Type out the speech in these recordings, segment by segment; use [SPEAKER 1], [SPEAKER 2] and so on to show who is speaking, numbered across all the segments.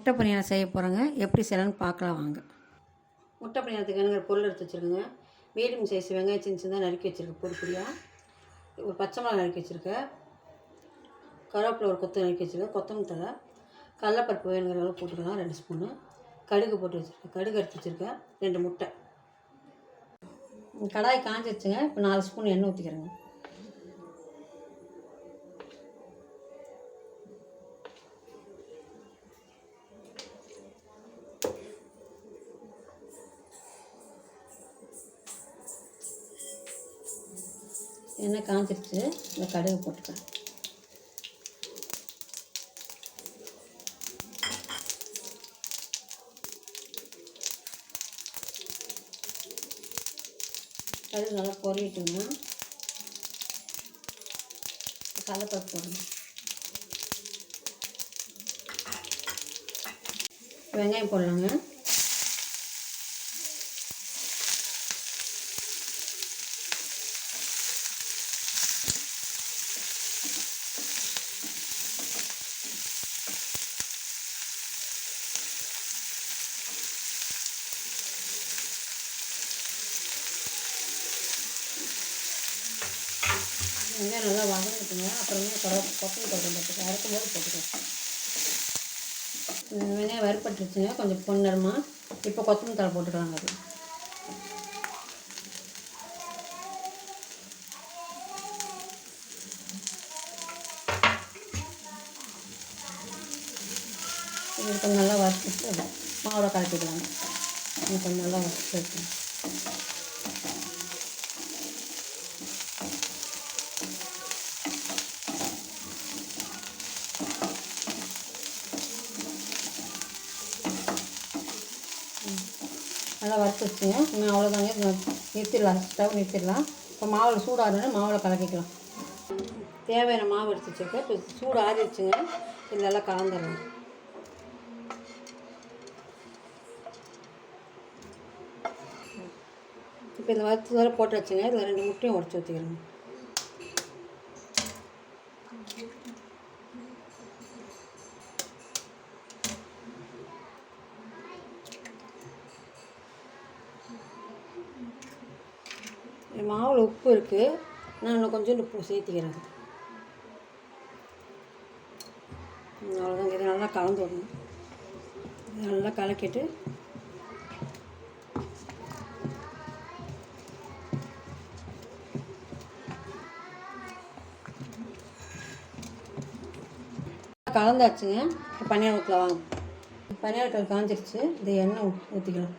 [SPEAKER 1] முட்டை பணியாரம் செய்ய போகிறோங்க எப்படி செய்யலாம்னு பார்க்கலாம் வாங்க. முட்டை பணியாரத்துக்கு வேணுங்கிற பொருள் எடுத்து வச்சுருக்கோங்க. மீடியம் சைஸ் வெங்காயம் சின்ன சின்னதாக நறுக்கி வச்சுருக்கேன் பொடி ஒரு பச்சை மிளகா நறுக்கி வச்சுருக்கேன். கருவேப்பிலை ஒரு கொத்து நறுக்கி வச்சுருக்கேன். கொத்தமல்லி தழை. கடலப்பருப்பு வேணுங்கிற அளவு போட்டுருக்கலாம் ரெண்டு ஸ்பூனு. கடுகு போட்டு வச்சுருக்கேன். கடுகு எடுத்து வச்சுருக்கேன். ரெண்டு முட்டை. கடாய் காஞ்சிருச்சுங்க. இப்போ நாலு ஸ்பூன் எண்ணெய் ஊற்றிக்கிறேங்க எண்ணெய் காஞ்சிருச்சு இந்த கடுகு போட்டுக்கிறேன். கடுகு நல்லா பொரியட்டுங்க கடலப்பருப்பு போடணும். வெங்காயம் போடலாங்க. வெங்காயம் நல்லா வதங்கிட்டுங்க. அப்புறமே கொட கொத்தமல்லி கொத்தமல்லி போட்டுக்க அரைக்கும் போது போட்டுக்கலாம் வெங்காயம் வறுப்பட்டுருச்சுங்க கொஞ்சம் பொன்னரமாக இப்போ கொத்தமல்லி தழை போட்டுக்கலாங்க. அது இது கொஞ்சம் நல்லா வறுத்துட்டு மாவில் கலக்கிக்கலாங்க. இது கொஞ்சம் நல்லா வறுத்து நல்லா வறுத்து வச்சுங்க இன்னும் அவ்வளோதாங்க இது நிறுத்திடலாம். ஸ்டவ் நிறுத்திடலாம். இப்போ மாவில் சூடாகணுன்னு மாவில் கலக்கிக்கலாம். தேவையான மாவு எடுத்து வச்சுருக்கேன். இப்போ சூடு ஆறிடுச்சுங்க. இது நல்லா கலந்துடலாம். இப்போ இந்த வறுத்து வர போட்டு வச்சுங்க இதில் ரெண்டு முட்டையும் உடச்சி ஊற்றிக்கிறேங்க மாவில் உப்பு இருக்குது நான் இன்னும் கொஞ்சம் உப்பு சேர்த்திக்கிறேன். அவ்வளோதான் இதை நல்லா கலந்து விடணும். இதை நல்லா கலக்கிட்டு கலந்தாச்சுங்க. இப்போ பனியார் வாங்க. பனியாரத்தில் காஞ்சிருச்சு. இந்த எண்ணெய் ஊற்றிக்கலாம்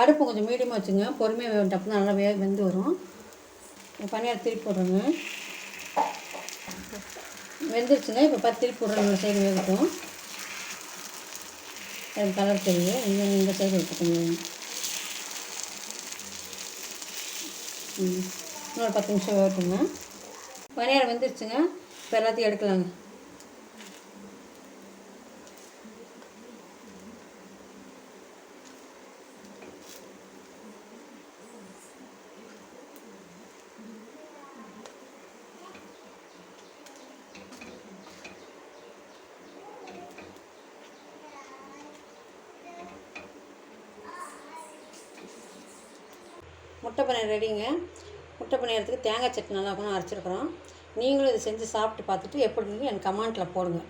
[SPEAKER 1] அடுப்பு கொஞ்சம் மீடியமாக வச்சுங்க. பொறுமையாக வேகும் நல்லா வே வெந்து வரும். பனியார் திருப்பி போடுறேங்க. வெந்துருச்சுங்க. இப்போ பத்து திருப்பி போடுறேன். இந்த சைடு வேகட்டும். அது கலர் தெரியும் இந்த இந்த சைடு வைக்கணும் ம். இன்னொரு பத்து நிமிஷம் வேகட்டுங்க. பனியார் வெந்துருச்சுங்க. இப்போ எல்லாத்தையும் எடுக்கலாங்க. முட்டை பணியாரம் ரெடிங்க. முட்டை பணியாரத்துக்கு தேங்காய் சட்னி நல்லா இருக்கணும் அரைச்சிருக்கிறோம். நீங்களும் இதை செஞ்சு சாப்பிட்டு பார்த்துட்டு எப்படி இருக்குன்னு எனக்கு கமெண்ட்டில் போடுங்க.